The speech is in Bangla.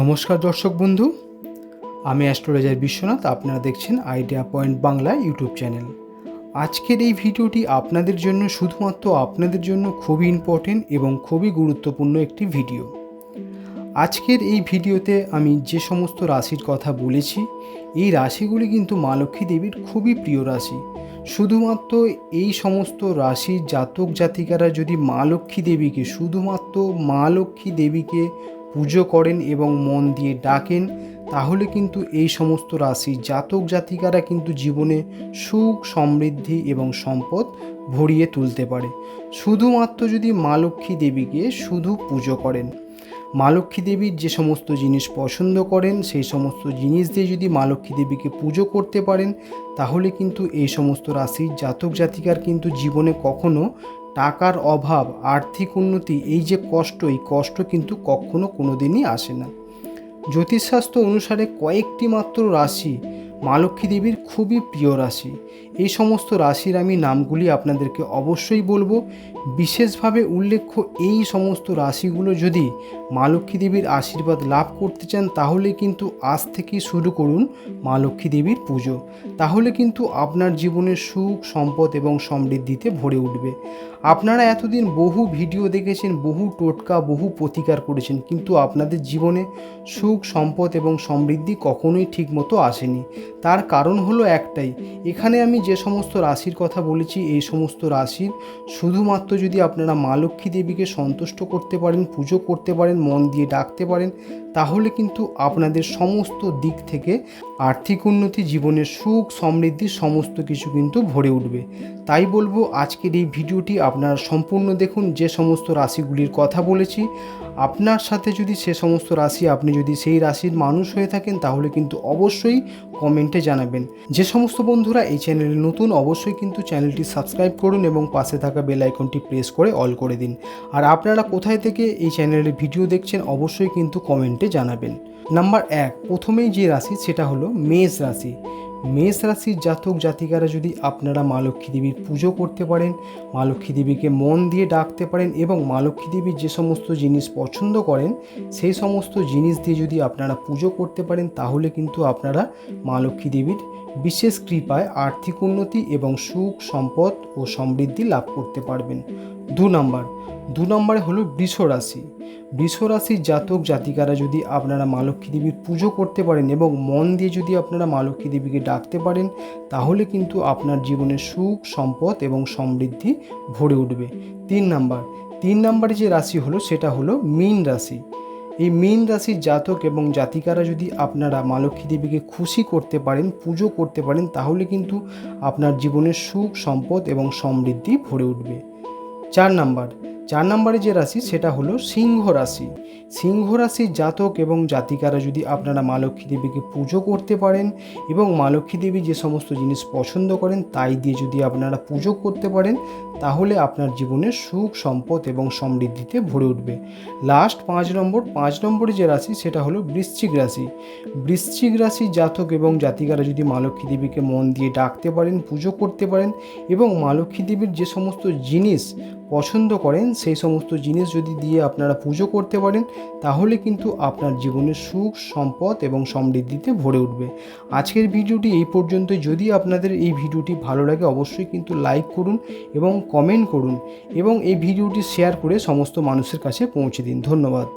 নমস্কার দর্শক বন্ধু, আমি অ্যাস্ট্রোলজার বিশ্বনাথ, আপনারা দেখছেন idea point Bangla YouTube channel. আজকের এই ভিডিওটি আপনাদের জন্য শুধুমাত্র আপনাদের জন্য খুবই ইম্পর্টেন্ট এবং খুবই গুরুত্বপূর্ণ একটি ভিডিও। আজকের এই ভিডিওতে আমি যে সমস্ত রাশির কথা বলেছি, এই রাশিগুলি কিন্তু মা লক্ষ্মী দেবীর খুবই প্রিয় রাশি। শুধুমাত্র এই সমস্ত রাশির জাতক জাতিকারা যদি মা লক্ষ্মী দেবীকে, শুধুমাত্র মা লক্ষ্মী দেবীকে পুজো করেন এবং মন দিয়ে ডাকেন, তাহলে কিন্তু এই সমস্ত রাশি জাতক জাতিকারা কিন্তু জীবনে সুখ, সমৃদ্ধি এবং সম্পদ ভরিয়ে তুলতে পারে। শুধুমাত্র যদি মা লক্ষ্মী দেবীকে শুধু পুজো করেন। মা লক্ষ্মী দেবীর যে সমস্ত জিনিস পছন্দ করেন, সেই সমস্ত জিনিস দিয়ে যদি মা লক্ষ্মী দেবীকে পুজো করতে পারেন, তাহলে কিন্তু এই সমস্ত রাশির জাতক জাতিকার কিন্তু জীবনে কখনো টাকার অভাব, আর্থিক উন্নতি, এই যে কষ্ট, এই কষ্ট কিন্তু কখনো কোনো দিনই আসে না। জ্যোতিষশাস্ত্র অনুসারে কয়েকটি মাত্র রাশি মা দেবীর খুবই প্রিয় রাশি। এই সমস্ত রাশির আমি নামগুলি আপনাদেরকে অবশ্যই বলব। বিশেষভাবে উল্লেখ্য এই সমস্ত রাশিগুলো যদি মা দেবীর আশীর্বাদ লাভ করতে চান, তাহলে কিন্তু আজ থেকেই শুরু করুন মা লক্ষ্মী দেবীর পুজো। তাহলে কিন্তু আপনার জীবনের সুখ, সম্পদ এবং সমৃদ্ধিতে ভরে উঠবে। আপনারা এতদিন বহু ভিডিও দেখেছেন, বহু টোটকা, বহু প্রতিকার করেছেন, কিন্তু আপনাদের জীবনে সুখ, সম্পদ এবং সমৃদ্ধি কখনোই ঠিকমতো আসেনি। তার কারণ হলো একটাই, এখানে আমি যে সমস্ত রাশির কথা বলেছি, এই সমস্ত রাশির শুধুমাত্র যদি আপনারা মা লক্ষ্মী দেবীকে সন্তুষ্ট করতে পারেন, পুজো করতে পারেন, মন দিয়ে ডাকতে পারেন তাহলে কিন্তু আপনাদের সমস্ত দিক থেকে আর্থিক উন্নতি, জীবনের সুখ, সমৃদ্ধি সমস্ত কিছু কিন্তু ভরে উঠবে। তাই বলব আজকের এই ভিডিওটি আপনারা সম্পূর্ণ দেখুন, যে সমস্ত রাশিগুলির কথা বলেছি। আপনার সাথে যদি সে সমস্ত রাশি, আপনি যদি সেই রাশির মানুষ হয়ে থাকেন, তাহলে কিন্তু অবশ্যই কমেন্টে জানাবেন। যে সমস্ত বন্ধুরা এই চ্যানেলে নতুন, অবশ্যই কিন্তু চ্যানেলটি সাবস্ক্রাইব করুন এবং পাশে থাকা বেল আইকনটি প্রেস করে অল করে দিন। আর আপনারা কোথায় থেকে এই চ্যানেলের ভিডিও দেখছেন, অবশ্যই কিন্তু কমেন্টে জানাবেন। নাম্বার এক প্রথমেই যে রাশি সেটা হলো মেষ রাশি। মেষ রাশির জাতক জাতিকারা যদি আপনারা মা লক্ষ্মী দেবীর পুজো করতে পারেন, মা লক্ষ্মী দেবীকে মন দিয়ে ডাকতে পারেন এবং মা লক্ষ্মী দেবীর যে সমস্ত জিনিস পছন্দ করেন, সেই সমস্ত জিনিস দিয়ে যদি আপনারা পুজো করতে পারেন, তাহলে কিন্তু আপনারা মা লক্ষ্মী দেবীর বিশেষ কৃপায় আর্থিক উন্নতি এবং সুখ, সম্পদ ও সমৃদ্ধি লাভ করতে পারবেন। দু নম্বর, দু নম্বরে হলো বৃষ রাশি। বৃষ রাশির জাতক জাতিকারা যদি আপনারা মা লক্ষ্মী দেবীর পুজো করতে পারেন এবং মন দিয়ে যদি আপনারা মা লক্ষ্মী দেবীকে ডাকতে পারেন, তাহলে কিন্তু আপনার জীবনে সুখ, সম্পদ এবং সমৃদ্ধি ভরে উঠবে। তিন নাম্বার, তিন নম্বরে যে রাশি হলো সেটা হলো মীন রাশি। এই মীন রাশির জাতক এবং জাতিকারা যদি আপনারা মা দেবীকে খুশি করতে পারেন, পুজো করতে পারেন, তাহলে কিন্তু আপনার জীবনের সুখ, সম্পদ এবং সমৃদ্ধি ভরে উঠবে। চার নাম্বার চার নম্বরে যে রাশি, সেটা হলো সিংহ রাশি। সিংহ রাশির জাতক এবং জাতিকারা যদি আপনারা মা লক্ষ্মী দেবীকে পুজো করতে পারেন এবং মা লক্ষ্মী দেবী যে সমস্ত জিনিস পছন্দ করেন, তাই দিয়ে যদি আপনারা পুজো করতে পারেন, তাহলে আপনার জীবনে সুখ, সম্পদ এবং সমৃদ্ধিতে ভরে উঠবে। লাস্ট পাঁচ নম্বর, পাঁচ নম্বরে যে রাশি, সেটা হলো বৃশ্চিক রাশি। বৃশ্চিক রাশির জাতক এবং জাতিকারা যদি মা লক্ষ্মী দেবীকে মন দিয়ে ডাকতে পারেন, পুজো করতে পারেন এবং মা লক্ষ্মী দেবীর যে সমস্ত জিনিস পছন্দ করেন সেই সমস্ত জিনিস যদি দিয়ে আপনারা পুজো করতে পারেন, তাহলে কিন্তু আপনার জীবনের সুখ, সম্পদ এবং সমৃদ্ধিতে ভরে উঠবে। আজকের ভিডিওটি এই পর্যন্ত। যদি আপনাদের এই ভিডিওটি ভালো লাগে, অবশ্যই কিন্তু লাইক করুন এবং কমেন্ট করুন এবং এই ভিডিওটি শেয়ার করে সমস্ত মানুষের কাছে পৌঁছে দিন। ধন্যবাদ।